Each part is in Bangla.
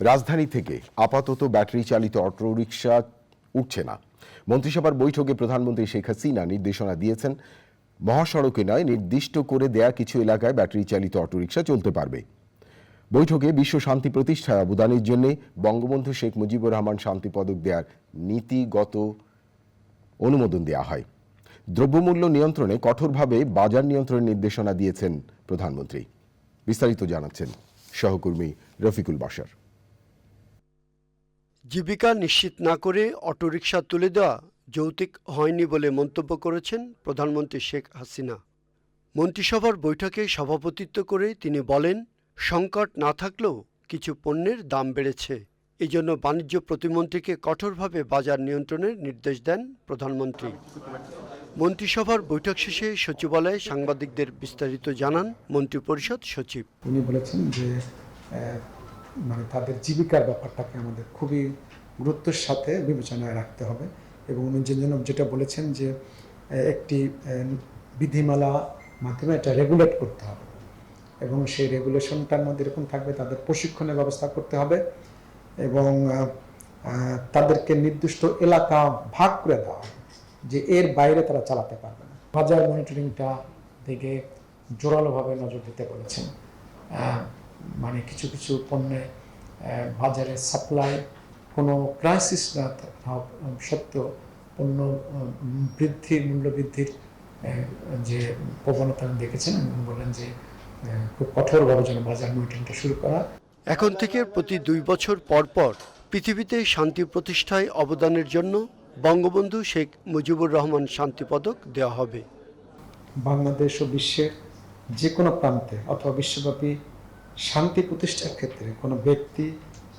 রাজধানী থেকে আপাতত ব্যাটারি চালিত অটোরিকশা উঠছে না। মন্ত্রিসভার বৈঠকে প্রধানমন্ত্রী শেখ হাসিনা নির্দেশনা দিয়েছেন, মহাসড়কে নয়, নির্দিষ্ট করে দেয়া কিছু এলাকায় ব্যাটারি চালিত অটোরিকশা চলতে পারবে। বৈঠকে বিশ্ব শান্তি প্রতিষ্ঠায় অবদানের জন্য বঙ্গবন্ধু শেখ মুজিবুর রহমান শান্তি পদক দেওয়ার নীতিগত অনুমোদন দেওয়া হয়। দ্রব্যমূল্য নিয়ন্ত্রণে কঠোরভাবে বাজার নিয়ন্ত্রণের নির্দেশনা দিয়েছেন প্রধানমন্ত্রী। বিস্তারিত জানাচ্ছেন সহকর্মী রফিকুল বাসার জীবিকা নিশ্চিত না করে অটোরিকশা তুলে দেওয়া যৌতিক হয়নি বলে মন্তব্য করেছেন প্রধানমন্ত্রী শেখ হাসিনা। মন্ত্রিসভার বৈঠকে সভাপতিত্ব করে তিনি বলেন, সংকট না থাকলেও কিছু পণ্যের দাম বেড়েছে। এজন্য বাণিজ্য প্রতিমন্ত্রীকে কঠোরভাবে বাজার নিয়ন্ত্রণের নির্দেশ দেন প্রধানমন্ত্রী। মন্ত্রিসভার বৈঠক শেষে সচিবালয়ে সাংবাদিকদের বিস্তারিত জানান মন্ত্রিপরিষদ সচিব। বলেছেন যে মানে তাদের জীবিকার ব্যাপারটাকে আমাদের খুবই গুরুত্বের সাথে বিবেচনায় রাখতে হবে এবং উনি যেটা বলেছেন যে একটি বিধিমালা মাধ্যমে এটা রেগুলেট করতে হবে এবং সেই রেগুলেশনটার মধ্যে এরকম থাকবে, তাদের প্রশিক্ষণের ব্যবস্থা করতে হবে এবং তাদেরকে নির্দিষ্ট এলাকা ভাগ করে দেওয়া যে এর বাইরে তারা চালাতে পারবে না। বাজার মনিটরিংটা দিকে জোরালোভাবে নজর দিতে বলেছেন। মানে কিছু কিছু পণ্যে বাজারে সাপ্লাই কোনো ক্রাইসিস না সত্ত্বেও পণ্য উম, বৃদ্ধির মূল্য বৃদ্ধির যে প্রবণতা আমি দেখেছেন এবং বললেন যে খুব কঠোরভাবে যেন বাজার মনিটরিংটা শুরু করা। এখন থেকে প্রতি দুই বছর পর পর পৃথিবীতে শান্তি প্রতিষ্ঠায় অবদানের জন্য বঙ্গবন্ধু শেখ মুজিবুর রহমান শান্তি পদক দেওয়া হবে। বাংলাদেশ ও বিশ্বের যে কোনো প্রান্তে অথবা বিশ্বব্যাপী শান্তি প্রতিষ্ঠার ক্ষেত্রে কোনো ব্যক্তি,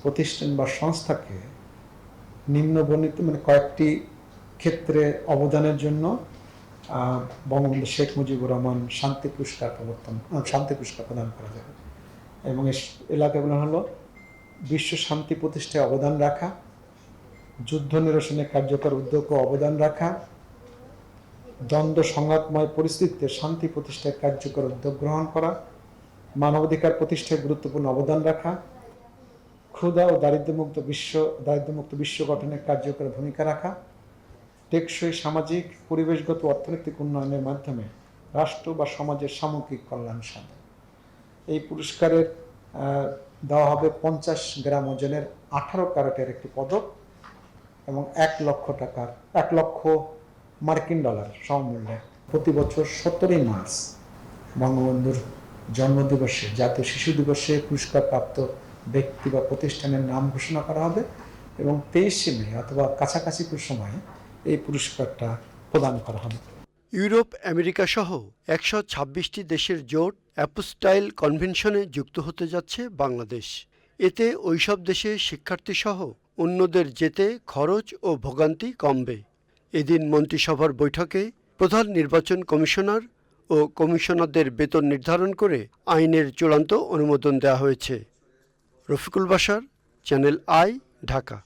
প্রতিষ্ঠান বা সংস্থাকে নিম্নবর্ণিত মানে কয়েকটি ক্ষেত্রে অবদানের জন্য বঙ্গবন্ধু শেখ মুজিবুর রহমান শান্তি পুরস্কার প্রবর্তন শান্তি পুরস্কার প্রদান করা যাবে এবং এলাকাগুলো হলো, বিশ্ব শান্তি প্রতিষ্ঠায় অবদান রাখা, যুদ্ধ নিরসনে কার্যকর উদ্যোগ অবদান রাখা, দ্বন্দ্ব সংঘাতময় পরিস্থিতিতে শান্তি প্রতিষ্ঠায় কার্যকর উদ্যোগ গ্রহণ করা মানবাধিকার প্রতিষ্ঠায় গুরুত্বপূর্ণ অবদান রাখা, ক্ষুধা ও দারিদ্র্যমুক্ত বিশ্ব দারিদ্র্যমুক্ত বিশ্ব গঠনে কার্যকর ভূমিকা রাখা, টেকসই সামাজিক, পরিবেশগত অর্থনৈতিক উন্নয়নের মাধ্যমে রাষ্ট্র বা সমাজের সামগ্রিক কল্যাণ সাধন। এই পুরস্কারের দেওয়া হবে পঞ্চাশ গ্রাম ওজনের আঠারো ক্যারেটের একটি পদক এবং এক লক্ষ টাকার, এক লক্ষ মার্কিন ডলার সমমূল্যে। প্রতি বছর সতেরোই মার্চ, বঙ্গবন্ধুর জন্মদিবসে জাতীয় শিশু দিবসে পুরস্কারপ্রাপ্ত ব্যক্তি বা প্রতিষ্ঠানের নাম ঘোষণা করা হবে এবং তেইশে মে অথবা কাছাকাছি সময়ে এই পুরস্কারটা প্রদান করা হবে। ইউরোপ, আমেরিকা সহ একশো ছাব্বিশটি দেশের জোট অ্যাপোস্টাইল কনভেনশনে যুক্ত হতে যাচ্ছে বাংলাদেশ। এতে ওইসব দেশে শিক্ষার্থীসহ অন্যদের যেতে খরচ ও ভোগান্তি কমবে। এদিন মন্ত্রিসভার বৈঠকে প্রধান নির্বাচন কমিশনার ও কমিশনারদের বেতন নির্ধারণ করে আইনের চূড়ান্ত অনুমোদন দেওয়া হয়েছে। রফিকুল বাসার চ্যানেল আই, ঢাকা।